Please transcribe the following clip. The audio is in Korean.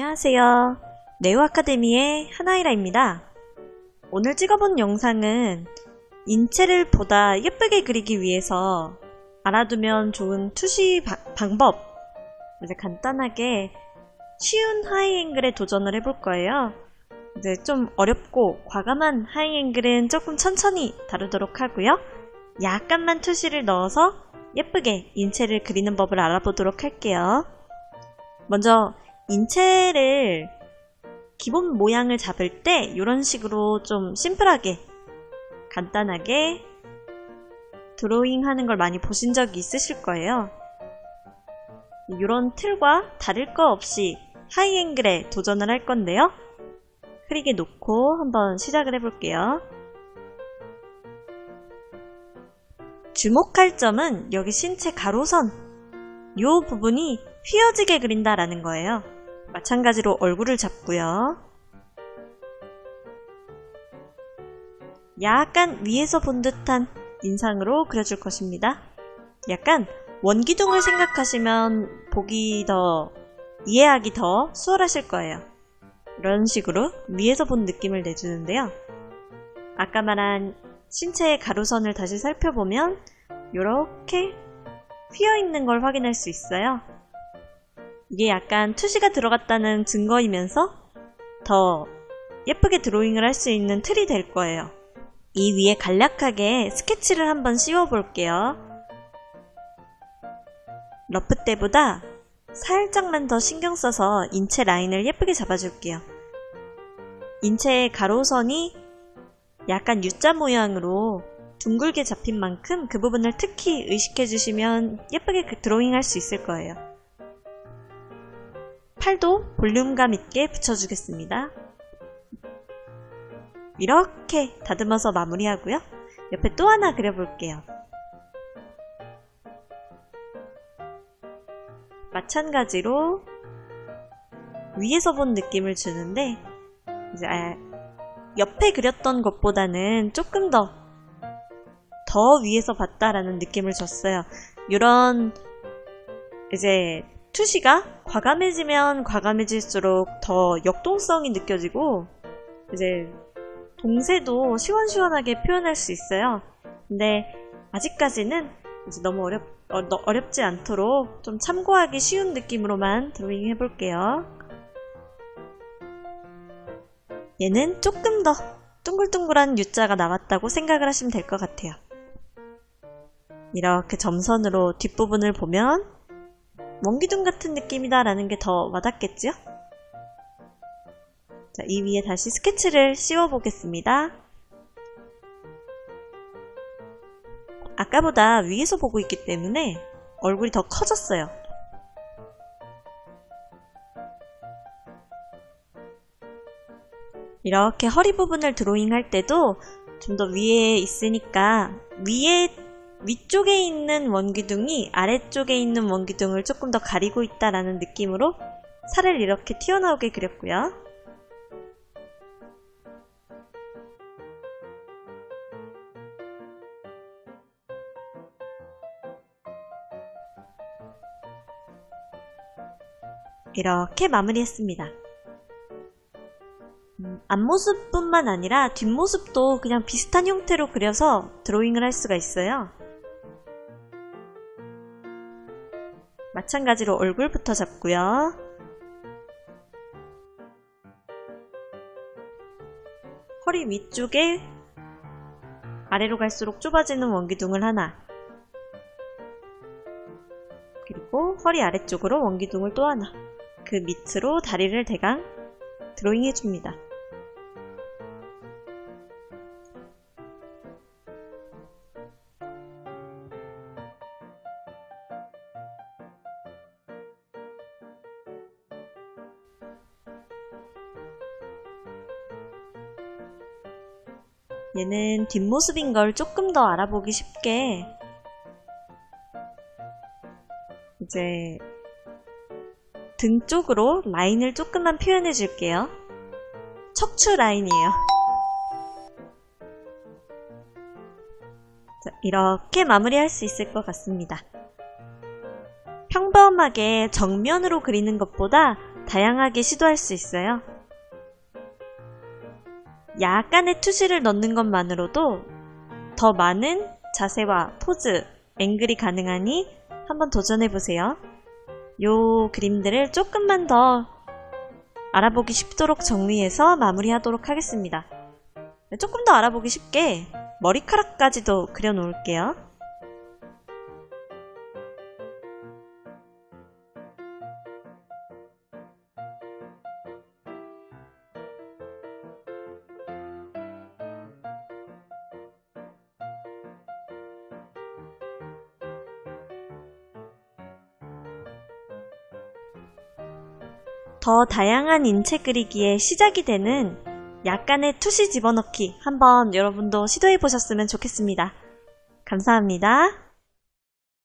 안녕하세요. 네오 아카데미의 하나이라입니다. 오늘 찍어본 영상은 인체를 보다 예쁘게 그리기 위해서 알아두면 좋은 투시 바- 방법 이제 간단하게 쉬운 하이앵글에 도전을 해볼 거예요. 이제 좀 어렵고 과감한 하이앵글은 조금 천천히 다루도록 하고요. 약간만 투시를 넣어서 예쁘게 인체를 그리는 법을 알아보도록 할게요. 먼저 인체를 기본 모양을 잡을 때 이런 식으로 좀 심플하게 간단하게 드로잉 하는 걸 많이 보신 적이 있으실 거예요. 이런 틀과 다를 거 없이 하이앵글에 도전을 할 건데요. 흐리게 놓고 한번 시작을 해볼게요. 주목할 점은 여기 신체 가로선 이 부분이 휘어지게 그린다라는 거예요. 마찬가지로 얼굴을 잡고요. 약간 위에서 본 듯한 인상으로 그려줄 것입니다. 약간 원기둥을 생각하시면 보기 더 이해하기 더 수월하실 거예요. 이런 식으로 위에서 본 느낌을 내주는데요. 아까 말한 신체의 가로선을 다시 살펴보면 이렇게 휘어 있는 걸 확인할 수 있어요. 이게 약간 투시가 들어갔다는 증거이면서 더 예쁘게 드로잉을 할 수 있는 틀이 될 거예요. 이 위에 간략하게 스케치를 한번 씌워 볼게요. 러프 때보다 살짝만 더 신경 써서 인체 라인을 예쁘게 잡아줄게요. 인체의 가로선이 약간 U자 모양으로 둥글게 잡힌 만큼 그 부분을 특히 의식해 주시면 예쁘게 그 드로잉 할 수 있을 거예요. 팔도 볼륨감 있게 붙여주겠습니다. 이렇게 다듬어서 마무리하고요. 옆에 또 하나 그려볼게요. 마찬가지로 위에서 본 느낌을 주는데 이제 아, 옆에 그렸던 것보다는 조금 더더 위에서 봤다라는 느낌을 줬어요. 이런 이제 투시가 과감해지면 과감해질수록 더 역동성이 느껴지고 이제 동세도 시원시원하게 표현할 수 있어요. 근데 아직까지는 이제 너무 어렵, 어, 너- 어렵지 않도록 좀 참고하기 쉬운 느낌으로만 드로잉 해볼게요. 얘는 조금 더 둥글둥글한 U자가 나왔다고 생각을 하시면 될 것 같아요. 이렇게 점선으로 뒷부분을 보면 원기둥 같은 느낌이다라는 게 더 와닿겠죠? 자, 이 위에 다시 스케치를 씌워 보겠습니다. 아까보다 위에서 보고 있기 때문에 얼굴이 더 커졌어요. 이렇게 허리 부분을 드로잉 할 때도 좀 더 위에 있으니까 위에 위쪽에 있는 원기둥이 아래쪽에 있는 원기둥을 조금 더 가리고 있다라는 느낌으로 살을 이렇게 튀어나오게 그렸고요. 이렇게 마무리했습니다. 음, 앞모습뿐만 아니라 뒷모습도 그냥 비슷한 형태로 그려서 드로잉을 할 수가 있어요. 마찬가지로 얼굴부터 잡고요. 허리 위쪽에 아래로 갈수록 좁아지는 원기둥을 하나 그리고 허리 아래쪽으로 원기둥을 또 하나 그 밑으로 다리를 대강 드로잉 해줍니다. 얘는 뒷모습인 걸 조금 더 알아보기 쉽게 이제 등 쪽으로 라인을 조금만 표현해 줄게요. 척추 라인이에요. 자, 이렇게 마무리할 수 있을 것 같습니다. 평범하게 정면으로 그리는 것보다 다양하게 시도할 수 있어요. 약간의 투시를 넣는 것만으로도 더 많은 자세와 포즈, 앵글이 가능하니 한번 도전해보세요. 요 그림들을 조금만 더 알아보기 쉽도록 정리해서 마무리하도록 하겠습니다. 네, 조금 더 알아보기 쉽게 머리카락까지도 그려놓을게요. 더 다양한 인체 그리기의 시작이 되는 약간의 투시 집어넣기 한번 여러분도 시도해 보셨으면 좋겠습니다. 감사합니다.